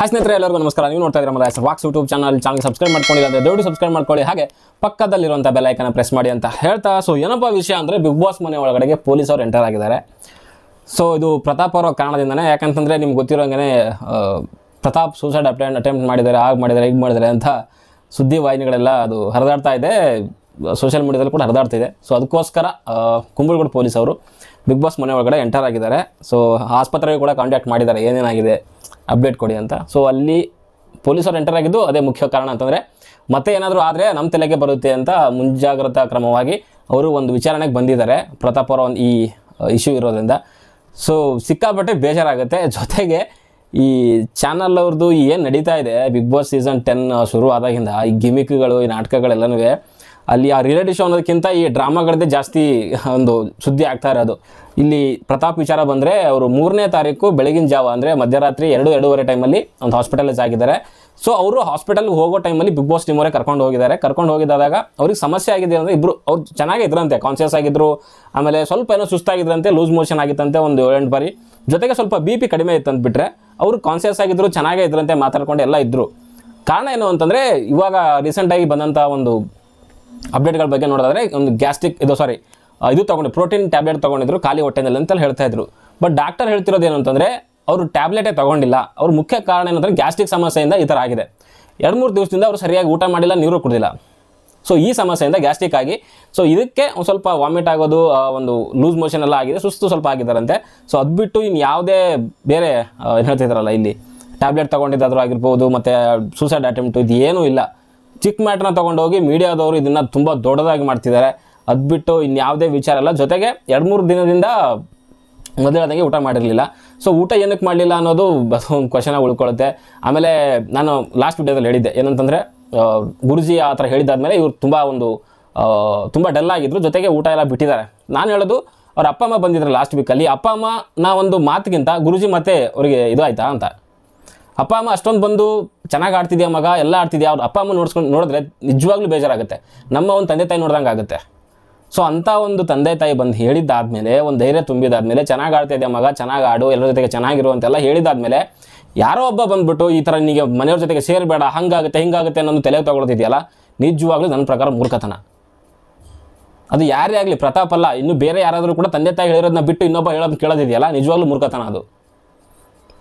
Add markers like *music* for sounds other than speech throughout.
Hi ಸ್ನೇಹಿತರೆ, ಎಲ್ಲರಿಗೂ ನಮಸ್ಕಾರ. ನೀವು ನೋಡ್ತಾ ಇದ್ದೀರಾ ನಮ್ಮ ವಾಕ್ಸ್ ಯೂಟ್ಯೂಬ್ ಚಾನಲ್ ಚಾನಲ್ ಸಬ್ಸ್ಕ್ರೈಬ್ ಮಾಡ್ಕೊಂಡಿಲ್ಲ ಅಂದರೆ ದಯವಿಟ್ಟು ಸಬ್ಸ್ಕ್ರೈಬ್ ಮಾಡ್ಕೊಳ್ಳಿ. ಹಾಗೆ ಪಕ್ಕದಲ್ಲಿರುವಂಥ ಬೆಲ್ ಐಕನ್ನ ಪ್ರೆಸ್ ಮಾಡಿ ಅಂತ ಹೇಳ್ತಾ. ಸೊ ಏನಪ್ಪ ವಿಷಯ ಅಂದರೆ ಬಿಗ್ ಬಾಸ್ ಮನೆ ಒಳಗಡೆಗೆ ಪೊಲೀಸ್ ಅವರು ಎಂಟರ್ ಆಗಿದ್ದಾರೆ. ಸೊ ಇದು ಪ್ರತಾಪ್ ಅವರ ಕಾರಣದಿಂದನೇ. ಯಾಕಂತಂದರೆ ನಿಮ್ಗೆ ಗೊತ್ತಿರೋಂಗೆ ಪ್ರತಾಪ್ ಸೂಸೈಡ್ ಅಟೆಂಡ್ ಅಟೆಂಪ್ಟ್ ಮಾಡಿದ್ದಾರೆ ಆಗ ಮಾಡಿದ್ದಾರೆ ಈಗ ಮಾಡಿದ್ದಾರೆ ಅಂತ ಸುದ್ದಿ ವಾಹಿನಿಗಳೆಲ್ಲ ಅದು ಹರಿದಾಡ್ತಾ ಇದೆ. ಸೋಷಿಯಲ್ ಮೀಡಿಯಾದಲ್ಲಿ ಕೂಡ ಹರಿದಾಡ್ತಿದೆ ಸೊ ಅದಕ್ಕೋಸ್ಕರ ಕುಂಬಳಗೂಡು ಪೊಲೀಸ್ ಅವರು ಬಿಗ್ ಬಾಸ್ ಮನೆ ಒಳಗಡೆ ಎಂಟರ್ ಆಗಿದ್ದಾರೆ. ಸೊ ಆಸ್ಪತ್ರೆಗೆ ಕೂಡ ಕಾಂಟ್ಯಾಕ್ಟ್ ಮಾಡಿದ್ದಾರೆ. ಏನೇನಾಗಿದೆ ಅಪ್ಡೇಟ್ ಕೊಡಿ ಅಂತ. ಸೊ ಅಲ್ಲಿ ಪೊಲೀಸರು ಎಂಟರ್ ಆಗಿದ್ದು ಅದೇ ಮುಖ್ಯ ಕಾರಣ ಅಂತಂದರೆ, ಮತ್ತೆ ಏನಾದರೂ ಆದರೆ ನಮ್ಮ ತಲೆಗೆ ಬರುತ್ತೆ ಅಂತ ಮುಂಜಾಗ್ರತಾ ಕ್ರಮವಾಗಿ ಅವರು ಒಂದು ವಿಚಾರಣೆಗೆ ಬಂದಿದ್ದಾರೆ. ಪ್ರತಾಪ್ ಅವರ ಒಂದು ಈ ಇಶ್ಯೂ ಇರೋದ್ರಿಂದ. ಸೊ ಸಿಕ್ಕಾಪಟ್ಟೆ ಬೇಜಾರಾಗುತ್ತೆ. ಜೊತೆಗೆ ಈ ಚಾನಲ್ ಅವ್ರದ್ದು ಏನು ನಡೀತಾ ಇದೆ ಬಿಗ್ ಬಾಸ್ ಸೀಸನ್ ಟೆನ್ ಶುರು ಆದಾಗಿಂದ ಈ ಗಿಮಿಕ್ಗಳು, ಈ ನಾಟಕಗಳೆಲ್ಲನೂ ಅಲ್ಲಿ ಆ ರಿಯಾಲಿಟಿ ಶೋ ಅನ್ನೋದಕ್ಕಿಂತ ಈ ಡ್ರಾಮಾಗಳದ್ದೇ ಜಾಸ್ತಿ ಒಂದು ಸುದ್ದಿ ಆಗ್ತಾ ಇರೋದು. ಇಲ್ಲಿ ಪ್ರತಾಪ್ ವಿಚಾರ ಬಂದರೆ ಅವರು ಮೂರನೇ ತಾರೀಕು ಬೆಳಗಿನ ಜಾವ ಅಂದರೆ ಮಧ್ಯರಾತ್ರಿ ಎರಡು, ಎರಡೂವರೆ ಟೈಮಲ್ಲಿ ಒಂದು ಹಾಸ್ಪಿಟಲೈಸ್ ಆಗಿದ್ದಾರೆ ಸೊ ಅವರು ಹಾಸ್ಪಿಟಲ್ಗೆ ಹೋಗೋ ಟೈಮಲ್ಲಿ ಬಿಗ್ ಬಾಸ್ ಟೀಮವರೇ ಕರ್ಕೊಂಡು ಹೋಗಿದ್ದಾರೆ. ಕರ್ಕೊಂಡು ಹೋಗಿದ್ದಾಗ ಅವ್ರಿಗೆ ಸಮಸ್ಯೆ ಆಗಿದೆ ಅಂದರೆ ಇಬ್ಬರು ಅವ್ರು ಚೆನ್ನಾಗೇ ಇದ್ರಂತೆ ಕಾನ್ಷಿಯಸ್ ಆಗಿದ್ರು. ಆಮೇಲೆ ಸ್ವಲ್ಪ ಏನೋ ಸುಸ್ತಾಗಿದ್ರಂತೆ ಲೂಸ್ ಮೋಷನ್ ಆಗಿತ್ತಂತೆ ಒಂದು ಏಳೆಂಟು ಬಾರಿ. ಜೊತೆಗೆ ಸ್ವಲ್ಪ ಬಿ ಪಿ ಕಡಿಮೆ ಇತ್ತು ಅಂದ್ಬಿಟ್ರೆ ಅವರು ಕಾನ್ಸಿಯಸ್ ಆಗಿದ್ರು, ಚೆನ್ನಾಗೇ ಇದ್ರಂತೆ ಮಾತಾಡ್ಕೊಂಡು ಎಲ್ಲ ಇದ್ದರು ಕಾರಣ ಏನು ಅಂತಂದರೆ ಇವಾಗ ರೀಸೆಂಟಾಗಿ ಬಂದಂಥ ಒಂದು ಅಪ್ಡೇಟ್ಗಳ ಬಗ್ಗೆ ನೋಡೋದಾದ್ರೆ, ಒಂದು ಗ್ಯಾಸ್ಟ್ರಿಕ್, ಇದು ಸಾರಿ ಇದು ತೊಗೊಂಡು, ಪ್ರೋಟೀನ್ ಟ್ಯಾಬ್ಲೆಟ್ ತೊಗೊಂಡಿದ್ರು, ಖಾಲಿ ಹೊಟ್ಟೆನಲ್ಲಿ ಅಂತ ಹೇಳ್ತಾ ಇದ್ರು. ಬಟ್ ಡಾಕ್ಟರ್ ಹೇಳ್ತಿರೋದು ಏನು ಅಂತಂದರೆ, ಅವರು ಟ್ಯಾಬ್ಲೆಟೇ ತೊಗೊಂಡಿಲ್ಲ. ಅವ್ರ ಮುಖ್ಯ ಕಾರಣ ಏನಂದರೆ ಗ್ಯಾಸ್ಟ್ರಿಕ್ ಸಮಸ್ಯೆಯಿಂದ ಈ ಥರ ಆಗಿದೆ. ಎರಡು ಮೂರು ದಿವಸದಿಂದ ಅವರು ಸರಿಯಾಗಿ ಊಟ ಮಾಡಿಲ್ಲ, ನೀರು ಕುಡಿದಿಲ್ಲ. ಸೊ ಈ ಸಮಸ್ಯೆಯಿಂದ ಗ್ಯಾಸ್ಟ್ರಿಕ್ ಆಗಿ ಸೊ ಇದಕ್ಕೆ ಒಂದು ಸ್ವಲ್ಪ ವಾಮಿಟ್ ಆಗೋದು ಒಂದು ಲೂಸ್ ಮೋಷನ್ ಎಲ್ಲ ಆಗಿದೆ, ಸುಸ್ತು ಸ್ವಲ್ಪ ಆಗಿದ್ದಾರಂತೆ. ಸೊ ಅದು ಬಿಟ್ಟು ಇನ್ನು ಯಾವುದೇ ಬೇರೆ ಏನು ಹೇಳ್ತಿದ್ದಾರಲ್ಲ ಇಲ್ಲಿ, ಟ್ಯಾಬ್ಲೆಟ್ ತೊಗೊಂಡಿದ್ದಾದ್ರೂ ಆಗಿರ್ಬೋದು, ಮತ್ತು ಸೂಸೈಡ್ ಅಟೆಂಪ್ಟು ಇದು ಏನೂ ಇಲ್ಲ. ಚಿಕ್ಕ ಮ್ಯಾಟ್ರನ್ನ ತೊಗೊಂಡೋಗಿ ಮೀಡಿಯಾದವರು ಇದನ್ನು ತುಂಬ ದೊಡ್ಡದಾಗಿ ಮಾಡ್ತಿದ್ದಾರೆ. ಅದು ಬಿಟ್ಟು ಇನ್ಯಾವುದೇ ವಿಚಾರ ಇಲ್ಲ. ಜೊತೆಗೆ ಎರಡು ಮೂರು ದಿನದಿಂದ ಮೊದಲಾದಂಗೆ ಊಟ ಮಾಡಿರಲಿಲ್ಲ. ಸೊ ಊಟ ಏನಕ್ಕೆ ಮಾಡಲಿಲ್ಲ ಅನ್ನೋದು *laughs* ಒಂದು ಕ್ವಶನ್ ಉಳ್ಕೊಳ್ಳುತ್ತೆ ಆಮೇಲೆ ನಾನು ಲಾಸ್ಟ್ ವಿಡಿಯೋದಲ್ಲಿ ಹೇಳಿದ್ದೆ. ಏನಂತಂದರೆ ಗುರುಜಿ ಆ ಥರ ಹೇಳಿದಾದ್ಮೇಲೆ ಇವರು ತುಂಬ ಒಂದು ತುಂಬ ಡಲ್ ಆಗಿದ್ರು. ಜೊತೆಗೆ ಊಟ ಎಲ್ಲ ಬಿಟ್ಟಿದ್ದಾರೆ. ನಾನು ಹೇಳೋದು, ಅವ್ರ ಅಪ್ಪ ಅಮ್ಮ ಬಂದಿದ್ರು ಲಾಸ್ಟ್ ವೀಕಲ್ಲಿ ಅಪ್ಪ ಅಮ್ಮ ನಾ ಒಂದು ಮಾತಿಗಿಂತ ಗುರುಜಿ ಮತ್ತೆ ಅವರಿಗೆ ಇದು ಆಯಿತಾ ಅಂತ. ಅಪ್ಪ, ಅಮ್ಮ ಅಷ್ಟೊಂದು ಬಂದು ಚೆನ್ನಾಗಿ ಆಡ್ತಿದ್ಯಾ ಮಗ? ಎಲ್ಲ ಆಡ್ತಿದ್ಯಾ? ಅವ್ರು ಅಪ್ಪ, ಅಮ್ಮ ನೋಡ್ಸ್ಕೊಂಡು ನೋಡಿದ್ರೆ ನಿಜವಾಗ್ಲೂ ಬೇಜಾರಾಗುತ್ತೆ. ನಮ್ಮ ಒಂದು ತಂದೆ ತಾಯಿ ನೋಡ್ದಂಗೆ ಆಗುತ್ತೆ ಸೊ ಅಂಥ ಒಂದು ತಂದೆ ತಾಯಿ ಬಂದು ಹೇಳಿದ್ದಾದಮೇಲೆ, ಒಂದು ಧೈರ್ಯ ತುಂಬಿದಾದ್ಮೇಲೆ ಚೆನ್ನಾಗಿ ಆಡ್ತಾ ಮಗ? ಚೆನ್ನಾಗಿ ಆಡು, ಎಲ್ಲರ ಜೊತೆಗೆ ಚೆನ್ನಾಗಿರು ಅಂತೆಲ್ಲ ಹೇಳಿದಾದ್ಮೇಲೆ ಯಾರೋ ಒಬ್ಬ ಬಂದ್ಬಿಟ್ಟು ಈ ಥರ ನಿಮಗೆ ಮನೆಯವ್ರ ಜೊತೆಗೆ ಸೇರಬೇಡ, ಹಂಗಾಗುತ್ತೆ, ಹಿಂಗಾಗುತ್ತೆ ಅನ್ನೋದು ತಲೆಗೆ ತೊಗೊಳ್ತಿದೆಯಲ್ಲ, ನಿಜವಾಗ್ಲೂ ನನ್ನ ಪ್ರಕಾರ ಮೂರ್ಖತನ. ಅದು ಯಾರೇ ಆಗಲಿ, ಪ್ರತಾಪ್ ಅಲ್ಲ, ಇನ್ನು ಬೇರೆ ಯಾರಾದರೂ ಕೂಡ ತಂದೆ ತಾಯಿ ಹೇಳಿರೋದನ್ನ ಬಿಟ್ಟು ಇನ್ನೊಬ್ಬ ಹೇಳೋದು ಕೇಳೋದಿದೆಯಲ್ಲ, ನಿಜವಾಗ್ಲೂ ಮೂರ್ಖತನ ಅದು.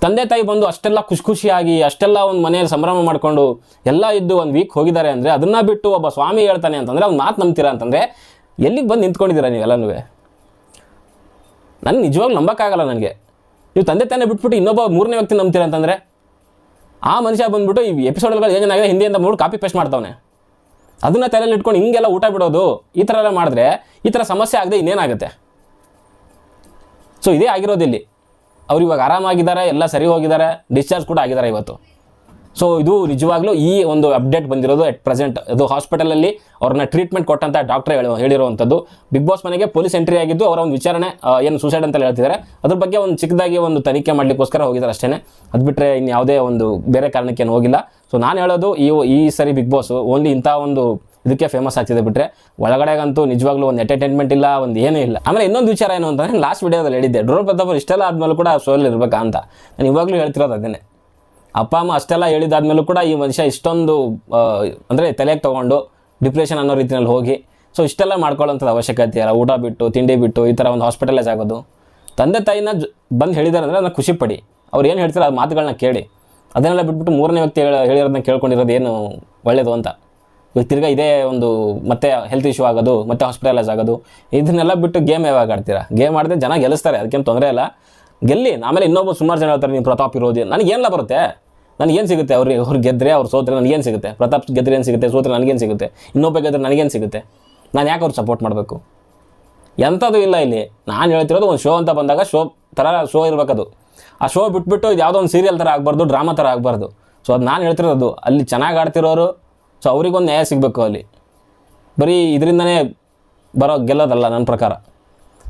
ತಂದೆ ತಾಯಿ ಬಂದು ಅಷ್ಟೆಲ್ಲ ಖುಷಿ ಖುಷಿಯಾಗಿ ಅಷ್ಟೆಲ್ಲ ಒಂದು ಮನೆಯಲ್ಲಿ ಸಂಭ್ರಮ ಮಾಡಿಕೊಂಡು ಎಲ್ಲ ಇದ್ದು ಒಂದು ವೀಕ್ ಹೋಗಿದ್ದಾರೆ ಅಂದರೆ ಅದನ್ನು ಬಿಟ್ಟು ಒಬ್ಬ ಸ್ವಾಮಿ ಹೇಳ್ತಾನೆ ಅಂತಂದರೆ ಅವ್ನು ಮಾತು ನಂಬ್ತೀರಾ ಅಂತಂದರೆ ಎಲ್ಲಿಗೆ ಬಂದು ನಿಂತ್ಕೊಂಡಿದ್ದೀರಾ ನೀವೆಲ್ಲನೂ ನನಗೆ ನಿಜವಾಗ್ಲೂ ನಂಬಕ್ಕಾಗಲ್ಲ ನನಗೆ. ನೀವು ತಂದೆ ತಾನೇ ಬಿಟ್ಬಿಟ್ಟು ಇನ್ನೊಬ್ಬ ಮೂರನೇ ವ್ಯಕ್ತಿ ನಂಬ್ತೀರ ಅಂತಂದರೆ? ಆ ಮನುಷ್ಯ ಬಂದ್ಬಿಟ್ಟು ಈ ಎಪಿಸೋಡ್ಗಳು ಏನಾಗಿದೆ ಹಿಂದಿಯಿಂದ ಮೂರು ಕಾಪಿ ಪೇಸ್ಟ್ ಮಾಡ್ತಾವನೆ. ಅದನ್ನ ತಲೆಯಲ್ಲಿ ಇಟ್ಕೊಂಡು ಹಿಂಗೆಲ್ಲ ಊಟ ಬಿಡೋದು, ಈ ಥರ ಎಲ್ಲ ಮಾಡಿದ್ರೆ ಈ ಥರ ಸಮಸ್ಯೆ ಆಗದೆ ಇನ್ನೇನಾಗುತ್ತೆ? ಸೊ ಇದೇ ಆಗಿರೋದಿಲ್ಲಿ ಅವ್ರು ಇವಾಗ ಆರಾಮಾಗಿದ್ದಾರೆ ಎಲ್ಲ ಸರಿ ಹೋಗಿದ್ದಾರೆ ಡಿಸ್ಚಾರ್ಜ್ ಕೂಡ ಆಗಿದ್ದಾರೆ ಇವತ್ತು. ಸೊ ಇದು ನಿಜವಾಗ್ಲೂ ಈ ಒಂದು ಅಪ್ಡೇಟ್ ಬಂದಿರೋದು ಎಟ್ ಪ್ರೆಸೆಂಟ್ ಅದು ಹಾಸ್ಪಿಟಲಲ್ಲಿ ಅವ್ರನ್ನ ಟ್ರೀಟ್ಮೆಂಟ್ ಕೊಟ್ಟಂತ ಡಾಕ್ಟರ್ ಹೇಳಿ ಹೇಳಿರುವಂಥದ್ದು. ಬಿಗ್ ಬಾಸ್ ಮನೆಗೆ ಪೊಲೀಸ್ ಎಂಟ್ರಿ ಆಗಿದ್ದು ಅವರ ಒಂದು ವಿಚಾರಣೆ ಏನು ಸೂಸೈಡ್ ಅಂತ ಹೇಳ್ತಿದ್ದಾರೆ. ಅದ್ರ ಬಗ್ಗೆ ಒಂದು ಚಿಕ್ಕದಾಗಿ ಒಂದು ತನಿಖೆ ಮಾಡಲಿಕ್ಕೋಸ್ಕರ ಹೋಗಿದ್ದಾರೆ ಅಷ್ಟೇ ಅದು ಬಿಟ್ಟರೆ ಇನ್ನು ಯಾವುದೇ ಒಂದು ಬೇರೆ ಕಾರಣಕ್ಕೆ ಏನು ಹೋಗಿಲ್ಲ. ಸೊ ನಾನು ಹೇಳೋದು ಈ ಈ ಸರಿ ಬಿಗ್ ಬಾಸ್ ಓನ್ಲಿ ಇಂಥ ಒಂದು ಇದಕ್ಕೆ ಫೇಮಸ್ ಆಗ್ತಿದೆ ಬಿಟ್ಟರೆ ಒಳಗಡೆಗಂತೂ ನಿಜವಾಗ್ಲೂ ಒಂದು ಎಂಟರ್ಟೈನ್ಮೆಂಟ್ ಇಲ್ಲ, ಒಂದು ಏನೂ ಇಲ್ಲ. ಆಮೇಲೆ ಇನ್ನೊಂದು ವಿಚಾರ ಏನು ಅಂತಂದರೆ ಲಾಸ್ಟ್ ವಿಡಿಯೋದಲ್ಲಿ ಹೇಳಿದ್ದೆ ಡ್ರೋನ್ ಪ್ರತಾಪ್ ಇಷ್ಟೆಲ್ಲ ಆದಮೇಲೆ ಕೂಡ ಸೋಲ್ ಇರಬೇಕ ಅಂತ. ನಾನು ಇವಾಗಲೂ ಹೇಳ್ತಿರೋದು ಅದನ್ನೇ. ಅಪ್ಪ, ಅಮ್ಮ ಅಷ್ಟೆಲ್ಲ ಹೇಳಿದಾದ್ಮೇಲೂ ಕೂಡ ಈ ಮನುಷ್ಯ ಇಷ್ಟೊಂದು ಅಂದರೆ ತಲೆಗೆ ತೊಗೊಂಡು ಡಿಪ್ರೆಷನ್ ಅನ್ನೋ ರೀತಿಯಲ್ಲಿ ಹೋಗಿ ಸೊ ಇಷ್ಟೆಲ್ಲ ಮಾಡ್ಕೊಳ್ಳೋಂಥದ್ದು ಅವಶ್ಯಕತೆ ಇಲ್ಲ. ಊಟ ಬಿಟ್ಟು, ತಿಂಡಿ ಬಿಟ್ಟು, ಈ ಥರ ಒಂದು ಹಾಸ್ಪಿಟಲೈಸ್ ಆಗೋದು. ತಂದೆ ತಾಯಿನ ಬಂದು ಹೇಳಿದ್ದಾರೆ ಅಂದರೆ ಅದನ್ನು ಖುಷಿ ಪಡಿ ಅವ್ರು ಏನು ಹೇಳ್ತಾರೆ ಆ ಮಾತುಗಳನ್ನ ಕೇಳಿ. ಅದನ್ನೆಲ್ಲ ಬಿಟ್ಬಿಟ್ಟು ಮೂರನೇ ವ್ಯಕ್ತಿ ಹೇಳಿ, ಹೇಳಿರೋದನ್ನ ಕೇಳ್ಕೊಂಡಿರೋದು ಏನು ಒಳ್ಳೆಯದು ಅಂತ. ತಿರ್ಗಾ ಇದೇ ಒಂದು ಮತ್ತೆ ಹೆಲ್ತ್ ಇಶ್ಯೂ ಆಗೋದು, ಮತ್ತೆ ಹಾಸ್ಪಿಟಲೈಸ್ ಆಗೋದು, ಇದನ್ನೆಲ್ಲ ಬಿಟ್ಟು ಗೇಮ್ ಯಾವಾಗ ಆಡ್ತೀರಾ? ಗೇಮ್ ಆಡಿದ್ರೆ ಜನ ಗೆಲ್ಲಿಸ್ತಾರೆ, ಅದಕ್ಕೇನು ತೊಂದರೆ ಇಲ್ಲ. ಗೆಲ್ಲಿ, ಆಮೇಲೆ ಇನ್ನೊಬ್ಬ ಸುಮಾರು ಜನ ಹೇಳ್ತಾರೆ ನೀವು ಪ್ರತಾಪ್ ಇರೋದು. ನನಗೇನೆಲ್ಲ ಬರುತ್ತೆ? ನನಗೇನು ಸಿಗುತ್ತೆ? ಅವ್ರಿಗೆ ಅವ್ರು ಗೆದ್ದರೆ ಅವ್ರು ಸೋತ್ರೆ ನನಗೇನು ಸಿಗುತ್ತೆ? ಪ್ರತಾಪ್ ಗೆದ್ರೆ ಏನು ಸಿಗುತ್ತೆ? ಸೋತ್ರೆ ನನಗೇನು ಸಿಗುತ್ತೆ? ಇನ್ನೊಬ್ಬ ಗೆದ್ರೆ ನನಗೇನು ಸಿಗುತ್ತೆ? ನಾನು ಯಾಕೆ ಅವ್ರು ಸಪೋರ್ಟ್ ಮಾಡಬೇಕು? ಎಂಥದ್ದು ಇಲ್ಲ ಇಲ್ಲಿ. ನಾನು ಹೇಳ್ತಿರೋದು ಒಂದು ಶೋ ಅಂತ ಬಂದಾಗ ಶೋ ಥರ ಶೋ ಇರಬೇಕದು. ಆ ಶೋ ಬಿಟ್ಬಿಟ್ಟು ಇದು ಯಾವುದೋ ಒಂದು ಸೀರಿಯಲ್ ಥರ ಆಗಬಾರ್ದು ಡ್ರಾಮಾ ಥರ ಆಗಬಾರ್ದು. ಸೊ ಅದು ನಾನು ಹೇಳ್ತಿರೋದು, ಅಲ್ಲಿ ಚೆನ್ನಾಗಿ ಆಡ್ತಿರೋರು ಸೊ ಅವ್ರಿಗೊಂದು ನ್ಯಾಯ ಸಿಗಬೇಕು ಅಲ್ಲಿ. ಬರೀ ಇದರಿಂದನೇ ಬರೋ ಗೆಲ್ಲೋದಲ್ಲ ನನ್ನ ಪ್ರಕಾರ.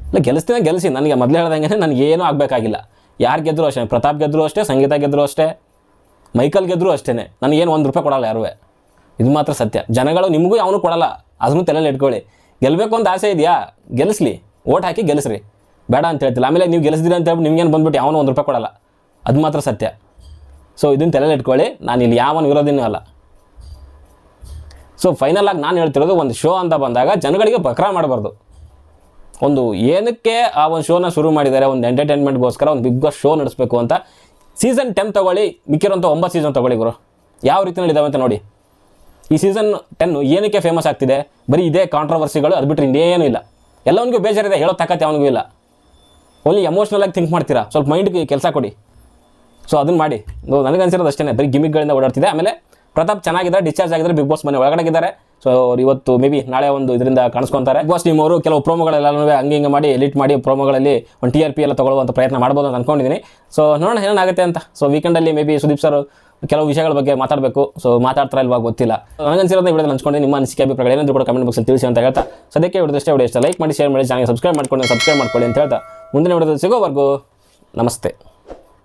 ಇಲ್ಲ ಗೆಲ್ಲಿಸ್ತೀನಿ ಗೆಲ್ಲಿಸಿ ನನಗೆ ಮೊದಲು ಹೇಳ್ದಂಗೆ ನನಗೆ ಏನೂ ಆಗಬೇಕಾಗಿಲ್ಲ. ಯಾರು ಗೆದ್ದರೂ ಅಷ್ಟೇ, ಪ್ರತಾಪ್ ಗೆದ್ದರೂ ಅಷ್ಟೇ, ಸಂಗೀತ ಗೆದ್ದರೂ ಅಷ್ಟೇ, ಮೈಕಲ್ ಗೆದ್ದರೂ ಅಷ್ಟೇ ನನಗೇನು ಒಂದು ರೂಪಾಯಿ ಕೊಡಲ್ಲ ಯಾರೂ ಇದು ಮಾತ್ರ ಸತ್ಯ. ಜನಗಳು ನಿಮಗೂ ಯಾವನು ಕೊಡಲ್ಲ. ಅದನ್ನು ತಲೆಯಲ್ಲಿ ಇಟ್ಕೊಳ್ಳಿ. ಗೆಲ್ಲಬೇಕು ಅಂತ ಆಸೆ ಇದೆಯಾ? ಗೆಲ್ಲಿಸ್ಲಿ ಓಟ್ ಹಾಕಿ ಗೆಲ್ಲಿಸ್ರಿ ಬೇಡ ಅಂತ ಹೇಳ್ತಿಲ್ಲ. ಆಮೇಲೆ ನೀವು ಗೆಲ್ಲಿಸಿದ್ರಿ ಅಂತ ಹೇಳ್ಬಿಟ್ಟು ನಿಮ್ಗೇನು ಬಂದ್ಬಿಟ್ಟು ಯಾವನು ಒಂದು ರೂಪಾಯಿ ಕೊಡಲ್ಲ. ಅದು ಮಾತ್ರ ಸತ್ಯ. ಸೊ ಇದನ್ನು ತಲೆಯಲ್ಲಿ ಇಟ್ಕೊಳ್ಳಿ. ನಾನು ಇಲ್ಲಿ ಯಾವನು ವಿರೋಧಿನೂ ಅಲ್ಲ. ಸೊ ಫೈನಲ್ ಆಗಿ ನಾನು ಹೇಳ್ತಿರೋದು ಒಂದು ಶೋ ಅಂತ ಬಂದಾಗ ಜನಗಳಿಗೆ ಬಕ್ರ ಮಾಡಬಾರ್ದು. ಒಂದು ಏನಕ್ಕೆ ಆ ಒಂದು ಶೋನ ಶುರು ಮಾಡಿದ್ದಾರೆ, ಒಂದು ಎಂಟರ್ಟೈನ್ಮೆಂಟ್ಗೋಸ್ಕರ ಒಂದು ಬಿಗ್ ಬಾಸ್ ಶೋ ನಡೆಸಬೇಕು ಅಂತ ಸೀಸನ್ ಟೆನ್ ತೊಗೊಳ್ಳಿ ಮಿಕ್ಕಿರೋಂಥ ಒಂಬತ್ತು ಸೀಸನ್ ತೊಗೊಳ್ಳಿ ಗುರು. ಯಾವ ರೀತಿ ನಡೀತಾವೆ ಅಂತ ನೋಡಿ. ಈ ಸೀಸನ್ ಟೆನ್ ಏನಕ್ಕೆ ಫೇಮಸ್ ಆಗ್ತಿದೆ? ಬರೀ ಇದೇ ಕಾಂಟ್ರವರ್ಸಿಗಳು ಅದು ಬಿಟ್ಟರೆ ಇನ್ನೇನೂ ಇಲ್ಲ. ಎಲ್ಲವನಿಗೂ ಬೇಜಾರಿದೆ, ಹೇಳೋ ತಕ್ಕತ್ತೆ ಅವನಿಗೂ ಇಲ್ಲ. ಓನ್ಲಿ ಎಮೋಷ್ನಲ್ ಆಗಿ ಥಿಂಕ್ ಮಾಡ್ತೀರಾ? ಸ್ವಲ್ಪ ಮೈಂಡ್ಗೆ ಕೆಲಸ ಕೊಡಿ. ಸೊ ಅದನ್ನು ಮಾಡಿ. ನನಗೆ ಅನ್ಸಿರೋದು ಅಷ್ಟೇ ಬರೀ ಗಿಮಿಕ್ಗಳಿಂದ ಓಡಾಡ್ತಿದೆ, ಆಮೇಲೆ ಪ್ರತಾಪ್ ಚೆನ್ನಾಗಿದ್ದಾರೆ ಡಿಸ್ಚಾರ್ಜ್ ಆಗಿದ್ದಾರೆ ಬಿಗ್ ಬಾಸ್ ಮನೆ ಒಳಗಡೆಗಿದ್ದಾರೆ. ಸೊ ಅವ್ರು ಇವತ್ತು ಮೇ ಬಿ ನಾಳೆ ಒಂದು ಇದರಿಂದ ಕಾಣಿಸ್ಕೊಂತಾರೆ. ಬಾಸ್ ಟೀಮ್ ಅವರು ಕೆಲವು ಪ್ರೋಮೋಗಳೆಲ್ಲನೂ ಹಂಗೆ ಹಿಂಗೆ ಮಾಡಿ ಎಲಿಟ್ ಮಾಡಿ ಪ್ರೋಮೋಗಳಲ್ಲಿ ಒಂದು ಟಿ ಆರ್ ಪಿ ಎಲ್ಲ ತೊಗೊಳ್ಳುವಂಥ ಪ್ರಯತ್ನ ಮಾಡ್ಬೋದು ಅಂತ ಅನ್ಕೊಂಡಿದ್ದೀನಿ ಸೊ ನೋಡೋಣ ಏನಾಗುತ್ತೆ ಅಂತ. ಸೊ ವೀಕೆಂಡಲ್ಲಿ ಮೇ ಬಿ ಸುದೀಪ್ ಸರ್ ಕೆಲವು ವಿಷಯಗಳ ಬಗ್ಗೆ ಮಾತಾಡಬೇಕು. ಸೊ ಮಾತಾಡ್ತಾ ಇಲ್ವಾ ಗೊತ್ತಿಲ್ಲ. ನನಗನ್ಸಿರೋದು ವಿಡಿಯೋದಲ್ಲಿ ಹಂಚ್ಕೊಂಡು ನಿಮ್ಮ ಅನಿಸಿಕೆ ಅಭಿಪ್ರಾಯ ಏನಾದರೂ ಕೂಡ ಕಮೆಂಟ್ ಬಾಕ್ಸಲ್ಲಿ ತಿಳಿಸಿ ಅಂತ ಹೇಳ್ತಾ, ಸದ್ಯಕ್ಕೆ ವಿಡಿಯೋ ಅಷ್ಟೇ ವಿಡಿಯೋ ಇಷ್ಟ ಲೈಕ್ ಮಾಡಿ ಶೇರ್ ಮಾಡಿ ಚಾನಲ್ ಸಬ್ಸ್ಕ್ರೈಬ್ ಮಾಡ್ಕೊಂಡು ಸಬ್ಸ್ಕ್ರೈಬ್ ಮಾಡ್ಕೊಳ್ಳಿ ಅಂತ ಹೇಳ್ತಾ, ಮುಂದಿನ ವಿಡಿಯೋದಲ್ಲಿ ಸಿಗೋವರೆಗೂ ನಮಸ್ತೆ.